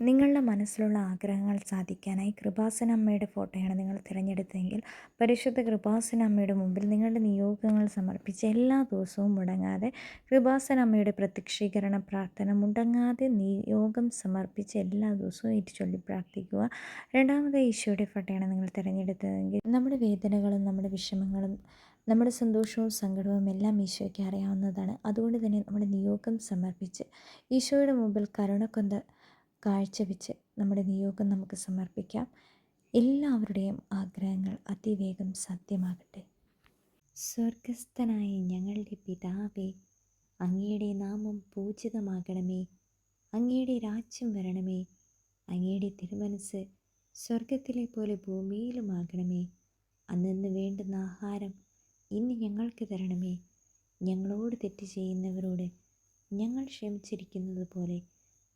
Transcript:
നിങ്ങളുടെ മനസ്സിലുള്ള ആഗ്രഹങ്ങൾ സാധിക്കാനായി കൃപാസന അമ്മയുടെ ഫോട്ടോയാണ് നിങ്ങൾ തിരഞ്ഞെടുത്തതെങ്കിൽ പരിശുദ്ധ കൃപാസന അമ്മയുടെ മുമ്പിൽ നിങ്ങളുടെ നിയോഗങ്ങൾ സമർപ്പിച്ച് എല്ലാ ദിവസവും മുടങ്ങാതെ കൃപാസന അമ്മയുടെ പ്രത്യക്ഷീകരണ പ്രാർത്ഥന മുടങ്ങാതെ നിയോഗം സമർപ്പിച്ച് എല്ലാ ദിവസവും ഏറ്റുചൊല്ലി പ്രാർത്ഥിക്കുക. രണ്ടാമത് ഈശോയുടെ ഫോട്ടോയാണ് നിങ്ങൾ തിരഞ്ഞെടുത്തതെങ്കിൽ നമ്മുടെ വേദനകളും നമ്മുടെ വിഷമങ്ങളും നമ്മുടെ സന്തോഷവും സങ്കടവും എല്ലാം ഈശോയ്ക്ക് അറിയാവുന്നതാണ്. അതുകൊണ്ട് തന്നെ നമ്മുടെ നിയോഗം സമർപ്പിച്ച് ഈശോയുടെ മുമ്പിൽ കരുണക്കൊന്ത് കാഴ്ചവെച്ച് നമ്മുടെ നിയോഗം നമുക്ക് സമർപ്പിക്കാം. എല്ലാവരുടെയും ആഗ്രഹങ്ങൾ അതിവേഗം സത്യമാകട്ടെ സ്വർഗസ്ഥനായ ഞങ്ങളുടെ പിതാവേ അങ്ങയുടെ നാമം പൂജിതമാകണമേ. അങ്ങയുടെ രാജ്യം വരണമേ. അങ്ങയുടെ തിരുമനസ് സ്വർഗത്തിലെ പോലെ ഭൂമിയിലുമാകണമേ. അന്നു വേണ്ടുന്ന ആഹാരം ഇന്ന് ഞങ്ങൾക്ക് തരണമേ. ഞങ്ങളോട് തെറ്റ് ചെയ്യുന്നവരോട് ഞങ്ങൾ ക്ഷമിച്ചിരിക്കുന്നത് പോലെ